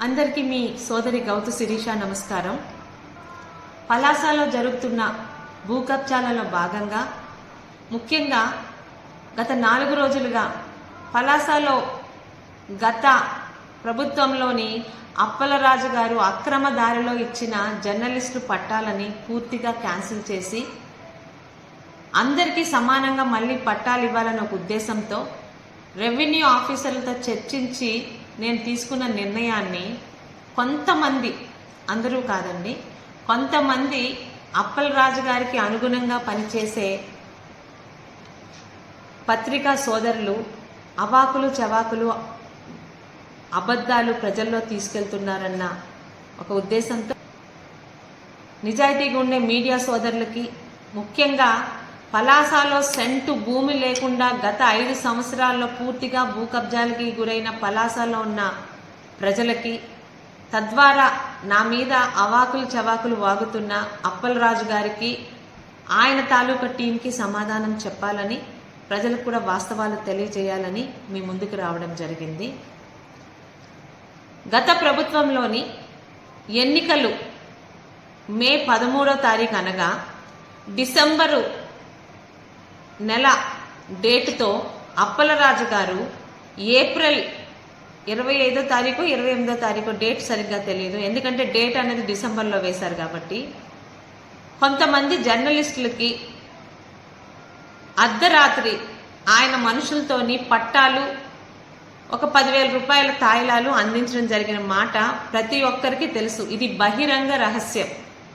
అందరికీ మీ సోదరి గౌతు శిరీష నమస్కారం. పలాసలో జరుగుతున్న భూకబ్జాలలో భాగంగా ముఖ్యంగా గత నాలుగు రోజులుగా పలాసలో గత ప్రభుత్వంలోని అప్పలరాజు గారు అక్రమ దారిలో ఇచ్చిన జర్నలిస్టు పట్టాలని పూర్తిగా క్యాన్సిల్ చేసి అందరికీ సమానంగా మళ్ళీ పట్టాలు ఇవ్వాలన్న ఒక ఉద్దేశంతో రెవెన్యూ ఆఫీసర్లతో చర్చించి నేను తీసుకున్న నిర్ణయాన్ని కొంతమంది అందరూ కాదండి కొంతమంది అప్పలరాజు గారికి అనుగుణంగా పనిచేసే పత్రికా సోదరులు అవాకులు చవాకులు అబద్ధాలు ప్రజల్లో తీసుకెళ్తున్నారన్న ఒక ఉద్దేశంతో నిజాయితీగా ఉండే మీడియా సోదరులకి ముఖ్యంగా పలాసాలో సెంటు భూమి లేకుండా గత ఐదు సంవత్సరాల్లో పూర్తిగా భూ కబ్జాలకి గురైన పలాసాలో ఉన్న ప్రజలకి తద్వారా నా మీద అవాకులు చవాకులు వాగుతున్న అప్పలరాజు గారికి ఆయన తాలూకా టీంకి సమాధానం చెప్పాలని ప్రజలకు కూడా వాస్తవాలు తెలియజేయాలని మీ ముందుకు రావడం జరిగింది. గత ప్రభుత్వంలోని ఎన్నికలు మే పదమూడో తారీఖు అనగా డిసెంబరు నెల డేటుతో అప్పలరాజు గారు ఏప్రిల్ ఇరవై ఐదో తారీఖు ఇరవై ఎనిమిదో తారీఖు డేట్ సరిగ్గా తెలియదు. ఎందుకంటే డేట్ అనేది డిసెంబర్లో వేశారు కాబట్టి. కొంతమంది జర్నలిస్టులకి అర్ధరాత్రి ఆయన మనుషులతోని పట్టాలు ఒక పదివేల రూపాయల తాయిలాలు అందించడం జరిగిన మాట ప్రతి ఒక్కరికి తెలుసు. ఇది బహిరంగ రహస్యం.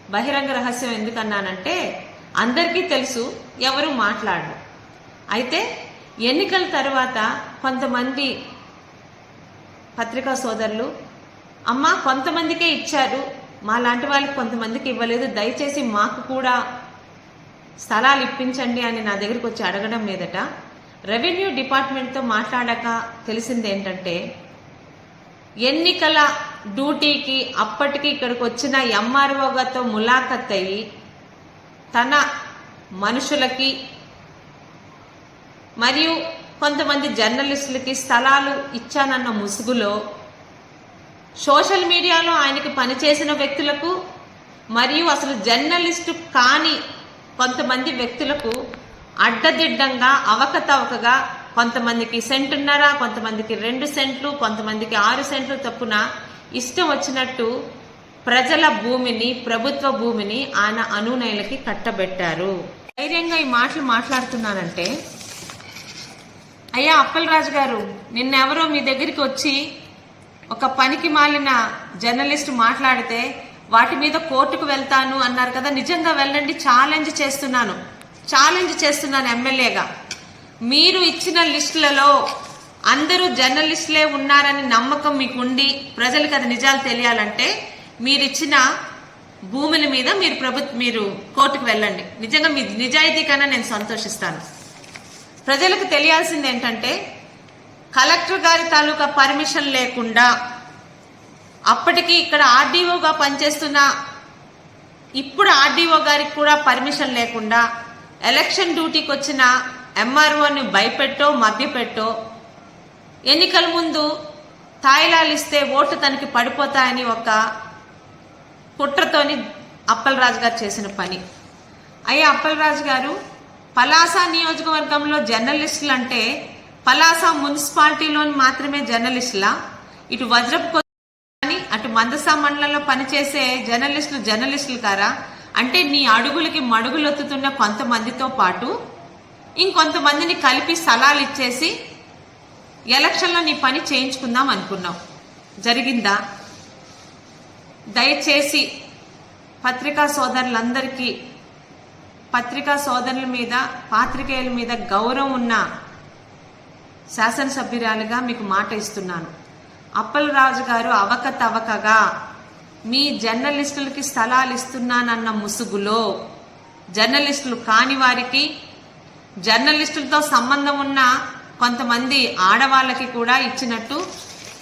బహిరంగ రహస్యం ఎందుకన్నానంటే అందరికీ తెలుసు ఎవరు మాట్లాడరు. అయితే ఎన్నికల తర్వాత కొంతమంది పత్రికా సోదరులు అమ్మ కొంతమందికే ఇచ్చారు మా లాంటి వాళ్ళకి కొంతమందికి ఇవ్వలేదు దయచేసి మాకు కూడా స్థలాలు ఇప్పించండి అని నా దగ్గరికి వచ్చి అడగడం మీదట రెవెన్యూ డిపార్ట్మెంట్తో మాట్లాడాక తెలిసింది ఏంటంటే ఎన్నికల డ్యూటీకి అప్పటికి ఇక్కడికి వచ్చిన ఎంఆర్ఓ గారితో ములాఖత్ అయ్యి తన మనుషులకి మరియు కొంతమంది జర్నలిస్టులకి స్థలాలు ఇచ్చానన్న ముసుగులో సోషల్ మీడియాలో ఆయనకి పనిచేసిన వ్యక్తులకు మరియు అసలు జర్నలిస్టు కాని కొంతమంది వ్యక్తులకు అడ్డదిడ్డంగా అవకతవకగా కొంతమందికి సెంటున్నర కొంతమందికి రెండు సెంట్లు కొంతమందికి ఆరు సెంట్లు తప్పున ఇష్టం వచ్చినట్టు ప్రజల భూమిని ప్రభుత్వ భూమిని ఆయన అనునయులకి కట్టబెట్టారు. ధైర్యంగా ఈ మాటలు మాట్లాడుతున్నానంటే అయ్యా అప్పలరాజు గారు నిన్నెవరో మీ దగ్గరికి వచ్చి ఒక పనికి మాలిన జర్నలిస్ట్ మాట్లాడితే వాటి మీద కోర్టుకు వెళ్తాను అన్నారు కదా నిజంగా వెళ్ళండి ఛాలెంజ్ చేస్తున్నాను. ఛాలెంజ్ చేస్తున్నాను ఎమ్మెల్యేగా. మీరు ఇచ్చిన లిస్టులలో అందరూ జర్నలిస్టులే ఉన్నారని నమ్మకం మీకు ఉండి ప్రజలకు అది నిజాలు తెలియాలంటే మీరిచ్చిన భూముల మీద మీరు ప్రభుత్వ మీరు కోర్టుకు వెళ్ళండి. నిజంగా మీ నిజాయితీ కన్నా నేను సంతోషిస్తాను. ప్రజలకు తెలియాల్సింది ఏంటంటే కలెక్టర్ గారి తాలూకా పర్మిషన్ లేకుండా అప్పటికి ఇక్కడ ఆర్డీఓగా పనిచేస్తున్న ఇప్పుడు ఆర్డీఓ గారికి కూడా పర్మిషన్ లేకుండా ఎలక్షన్ డ్యూటీకి వచ్చిన ఎంఆర్ఓని భయపెట్టో మభ్యపెట్టో ఎన్నికల ముందు తాయిలాలు ఇస్తే ఓట్లు తనకి పడిపోతాయని ఒక కుట్రతోని అప్పలరాజు గారు చేసిన పని. అయ్యా అప్పలరాజు గారు పలాస నియోజకవర్గంలో జర్నలిస్టులు అంటే పలాస మున్సిపాలిటీలోని మాత్రమే జర్నలిస్టులా? ఇటు వజ్రపు కానీ అటు మందసా మండలంలో పనిచేసే జర్నలిస్టులు జర్నలిస్టులు కారా? అంటే నీ అడుగులకి మడుగులొత్తుతున్న కొంతమందితో పాటు ఇంకొంతమందిని కలిపి స్థలాలు ఇచ్చేసి ఎలక్షన్లో నీ పని చేయించుకుందాం అనుకున్నావు. జరిగిందా? దయచేసి పత్రికా సోదరులందరికీ పత్రికా సోదరుల మీద పాత్రికేయుల మీద గౌరవం ఉన్న శాసనసభ్యురాలుగా మీకు మాట ఇస్తున్నాను. అప్పలరాజు గారు అవకతవకగా మీ జర్నలిస్టులకి స్థలాలు ఇస్తున్నానన్న ముసుగులో జర్నలిస్టులు కాని వారికి జర్నలిస్టులతో సంబంధం ఉన్న కొంతమంది ఆడవాళ్ళకి కూడా ఇచ్చినట్టు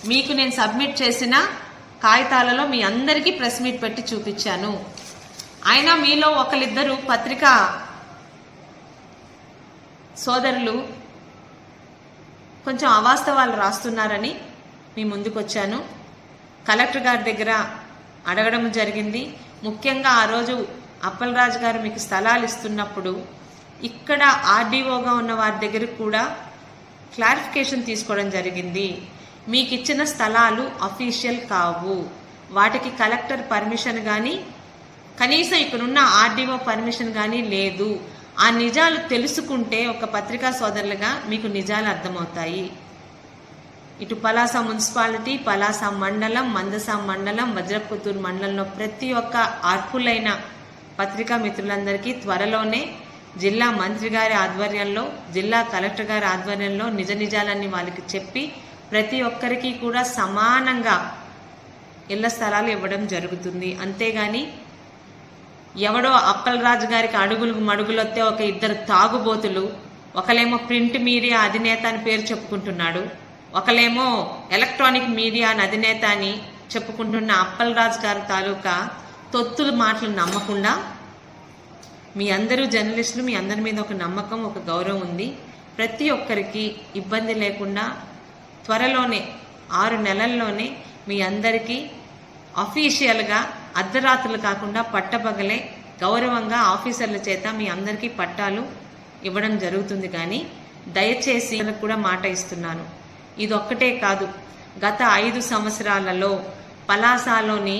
మీకు నేను సబ్మిట్ చేసిన కాగితాలలో మీ అందరికీ ప్రెస్ మీట్ పెట్టి చూపించాను. అయినా మీలో ఒకరిద్దరు పత్రికా సోదరులు కొంచెం అవాస్తవాలు రాస్తున్నారని మీ ముందుకొచ్చాను. కలెక్టర్ గారి దగ్గర అడగడం జరిగింది. ముఖ్యంగా ఆ రోజు అప్పలరాజు గారు మీకు స్థలాలు ఇస్తున్నప్పుడు ఇక్కడ ఆర్డీఓగా ఉన్న వారి దగ్గర కూడా క్లారిఫికేషన్ తీసుకోవడం జరిగింది. మీకు ఇచ్చిన స్థలాలు అఫీషియల్ కావు. వాటికి కలెక్టర్ పర్మిషన్ కానీ కనీసం ఇక్కడున్న ఆర్డీఓ పర్మిషన్ కానీ లేదు. ఆ నిజాలు తెలుసుకుంటే ఒక పత్రికా సోదరులుగా మీకు నిజాలు అర్థమవుతాయి. ఇటు పలాస మున్సిపాలిటీ పలాస మండలం మందస మండలం వజ్రపుత్తూరు మండలంలో ప్రతి ఒక్క అర్హులైన పత్రికా మిత్రులందరికీ త్వరలోనే జిల్లా మంత్రి గారి ఆధ్వర్యంలో జిల్లా కలెక్టర్ గారి ఆధ్వర్యంలో నిజ నిజాలన్నీ వాళ్ళకి చెప్పి ప్రతి ఒక్కరికి కూడా సమానంగా ఇళ్ళ స్థలాలు ఇవ్వడం జరుగుతుంది. అంతేగాని ఎవడో అప్పలరాజు గారికి అడుగులు మడుగులొత్తే ఒక ఇద్దరు తాగుబోతులు ఒకలేమో ప్రింట్ మీడియా అధినేత అని పేరు చెప్పుకుంటున్నాడు ఒకలేమో ఎలక్ట్రానిక్ మీడియా అని అధినేత అని చెప్పుకుంటున్న అప్పలరాజు గారి తాలూకా తొత్తుల మాటలు నమ్మకుండా మీ అందరూ జర్నలిస్టులు మీ అందరి మీద ఒక నమ్మకం ఒక గౌరవం ఉంది. ప్రతి ఒక్కరికి ఇబ్బంది లేకుండా త్వరలోనే ఆరు నెలల్లోనే మీ అందరికీ అఫీషియల్గా అర్ధరాత్రులు కాకుండా పట్టపగలే గౌరవంగా ఆఫీసర్ల చేత మీ అందరికీ పట్టాలు ఇవ్వడం జరుగుతుంది కానీ దయచేసి కూడా మాట ఇస్తున్నాను. ఇదొక్కటే కాదు గత ఐదు సంవత్సరాలలో పలాసాలోని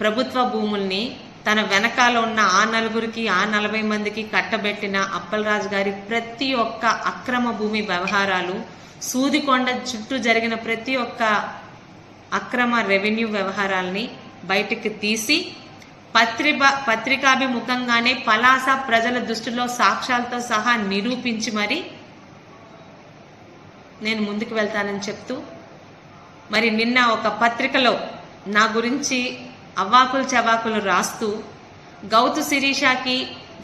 ప్రభుత్వ భూముల్ని తన వెనకాల ఉన్న ఆ నలుగురికి ఆ నలభై మందికి కట్టబెట్టిన అప్పలరాజు గారి ప్రతి ఒక్క అక్రమ భూమి వ్యవహారాలు సూదికొండ చుట్టూ జరిగిన ప్రతి ఒక్క అక్రమ రెవెన్యూ వ్యవహారాల్ని బయటికి తీసి పత్రిక పత్రికాభిముఖంగానే పలాస ప్రజల దృష్టిలో సాక్ష్యాలతో సహా నిరూపించి మరి నేను ముందుకు వెళ్తానని చెప్తూ మరి నిన్న ఒక పత్రికలో నా గురించి అవ్వాకులు చవాకులు రాస్తూ గౌతు శిరీషాకి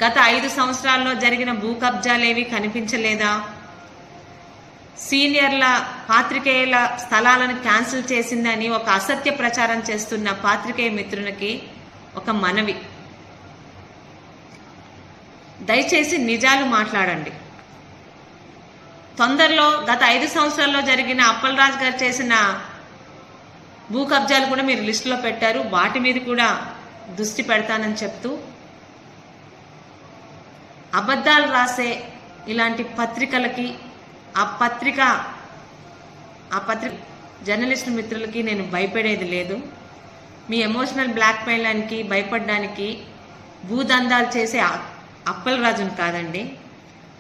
గత ఐదు సంవత్సరాల్లో జరిగిన భూ కబ్జాలేవి కనిపించలేదా? సీనియర్ల పాత్రికేయుల స్థలాలను క్యాన్సిల్ చేసిందని ఒక అసత్య ప్రచారం చేస్తున్న పాత్రికేయ మిత్రునికి ఒక మనవి. దయచేసి నిజాలు మాట్లాడండి. తొందరలో గత ఐదు సంవత్సరాల్లో జరిగిన అప్పలరాజు గారు చేసిన భూ కబ్జాలు కూడా మీరు లిస్టులో పెట్టారు. వాటి మీద కూడా దృష్టి పెడతానని చెప్తూ అబద్ధాలు రాసే ఇలాంటి పత్రికలకి ఆ పత్రిక ఆ పత్రిక జర్నలిస్ట్ మిత్రులకి నేను భయపడేది లేదు. మీ ఎమోషనల్ బ్లాక్మెయిల్కి భయపడడానికి భూదందాలు చేసే అప్పలరాజును కాదండి.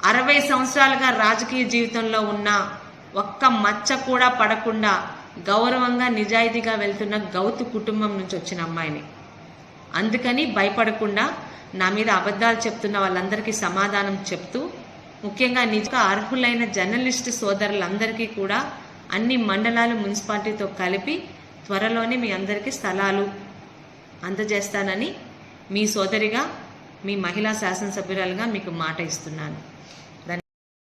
అరవై సంవత్సరాలుగా రాజకీయ జీవితంలో ఉన్న ఒక్క మచ్చ కూడా పడకుండా గౌరవంగా నిజాయితీగా వెళ్తున్న గౌతు కుటుంబం నుంచి వచ్చిన అమ్మాయిని. అందుకని భయపడకుండా నా మీద అబద్ధాలు చెప్తున్న వాళ్ళందరికీ సమాధానం చెప్తూ ముఖ్యంగా నిజ అర్హులైన జర్నలిస్ట్ సోదరులందరికీ కూడా అన్ని మండలాలు మున్సిపాలిటీతో కలిపి త్వరలోనే మీ అందరికీ స్థలాలు అందజేస్తానని మీ సోదరిగా మీ మహిళా శాసనసభ్యురాలుగా మీకు మాట ఇస్తున్నాను.